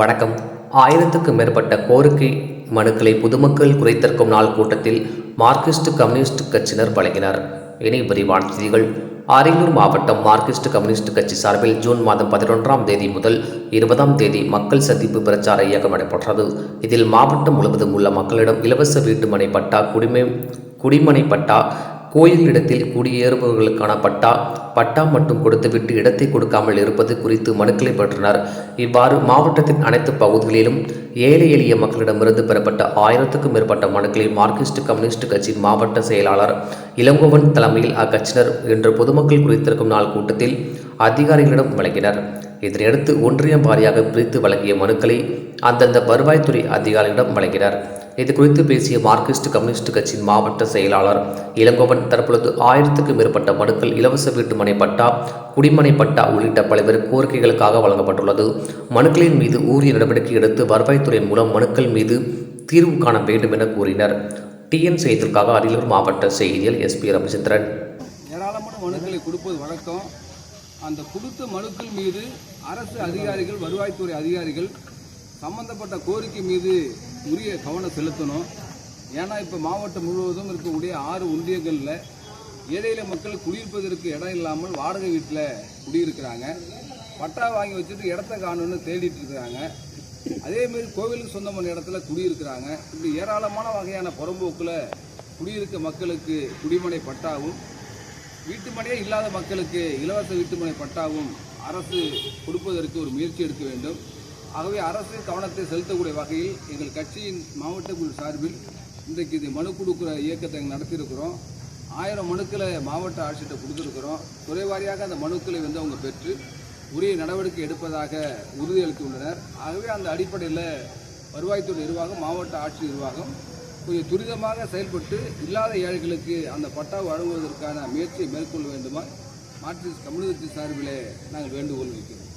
வணக்கம். ஆயிரத்துக்கும் மேற்பட்ட கோரிக்கை மனுக்களை பொதுமக்கள் குறைத்திருக்கும் நாள் கூட்டத்தில் மார்க்சிஸ்ட் கம்யூனிஸ்ட் கட்சியினர் வழங்கினர். இனி விரிவான செய்திகள். அரியலூர் மாவட்டம் மார்க்சிஸ்ட் கம்யூனிஸ்ட் கட்சி சார்பில் ஜூன் மாதம் பதினொன்றாம் தேதி முதல் இருபதாம் தேதி மக்கள் சந்திப்பு பிரச்சார இயக்கம் நடைபெற்றது. இதில் மாவட்டம் முழுவதும் உள்ள மக்களிடம் இலவச வீட்டுமனை பட்டா குடிமை குடிமனை பட்டா கோயில் இடத்தில் குடியேறுபவர்களுக்கான பட்டா பட்டா மட்டும் கொடுத்துவிட்டு இடத்தை கொடுக்காமல் இருப்பது குறித்து மனுக்களை பெற்றனர். இவ்வாறு மாவட்டத்தின் அனைத்து பகுதிகளிலும் ஏழை எளிய மக்களிடமிருந்து பெறப்பட்ட ஆயிரத்துக்கும் மேற்பட்ட மனுக்களை மார்க்சிஸ்ட் கம்யூனிஸ்ட் கட்சியின் மாவட்ட செயலாளர் இளங்கோவன் தலைமையில் அக்கட்சியினர் இன்று பொதுமக்கள் குறித்திருக்கும் நாள் கூட்டத்தில் அதிகாரிகளிடம் வழங்கினர். இதனையடுத்து ஒன்றியம் வாரியாக பிரித்து வழங்கிய மனுக்களை அந்தந்த வருவாய்த்துறை அதிகாரிகளிடம் வழங்கினர். இது குறித்து பேசிய மார்க்சிஸ்ட் கம்யூனிஸ்ட் கட்சியின் மாவட்ட செயலாளர் இளங்கோவன் தற்பொழுது ஆயிரத்துக்கும் மேற்பட்ட மனுக்கள் இலவச வீட்டுமனை பட்டா குடிமனை பட்டா உள்ளிட்ட பல்வேறு கோரிக்கைகளுக்காக வழங்கப்பட்டுள்ளது. மனுக்களின் மீது உரிய நடவடிக்கை எடுத்து வருவாய்த்துறை மூலம் மனுக்கள் மீது தீர்வு காண வேண்டும் என கூறினர். டிஎன் செய்திற்காக அரியலூர் மாவட்ட செய்தியில் எஸ்பி ரவிச்சந்திரன். ஏராளமான மனுக்களை கொடுப்பது வழக்கம். அந்த கொடுத்த மனுக்கள் மீது அரசு அதிகாரிகள் வருவாய்த்துறை அதிகாரிகள் சம்பந்தப்பட்ட கோரிக்கை மீது உரிய கவனம் செலுத்தணும். ஏன்னா இப்போ மாவட்டம் முழுவதும் இருக்கக்கூடிய ஆறு ஒன்றியங்களில் ஏழையில மக்கள் குடியிருப்பதற்கு இடம் இல்லாமல் வாடகை வீட்டில் குடியிருக்கிறாங்க. பட்டா வாங்கி வச்சுட்டு இடத்த காணுன்னு தேடிட்டு இருக்கிறாங்க. அதேமாரி கோவிலுக்கு சொந்தமான இடத்துல குடியிருக்கிறாங்க. இப்படி ஏராளமான வகையான புறம்போக்கில் குடியிருக்க மக்களுக்கு குடிமனை பட்டாவும் வீட்டுமனையே இல்லாத மக்களுக்கு இலவச வீட்டுமனை பட்டாவும் அரசு கொடுப்பதற்கு ஒரு முயற்சி எடுக்க வேண்டும். ஆகவே அரசு கவனத்தை செலுத்தக்கூடிய வகையில் எங்கள் கட்சியின் மாவட்ட குழு சார்பில் இன்றைக்கு இது மனு கொடுக்குற இயக்கத்தை நடத்தியிருக்கிறோம். ஆயிரம் மனுக்களை மாவட்ட ஆட்சியிட்ட கொடுத்துருக்குறோம். துறைவாரியாக அந்த மனுக்களை வந்து அவங்க பெற்று உரிய நடவடிக்கை எடுப்பதாக உறுதியளித்துள்ளனர். ஆகவே அந்த அடிப்படையில் வருவாய்த்துறை நிர்வாகம் மாவட்ட ஆட்சி நிர்வாகம் கொஞ்சம் துரிதமாக செயல்பட்டு இல்லாத ஏழைகளுக்கு அந்த பட்டா வழங்குவதற்கான முயற்சியை மேற்கொள்ள வேண்டுமா மார்க்சிஸ்ட் கம்யூனிஸ்ட் சார்பிலே நாங்கள் வேண்டுகோள் வைக்கிறோம்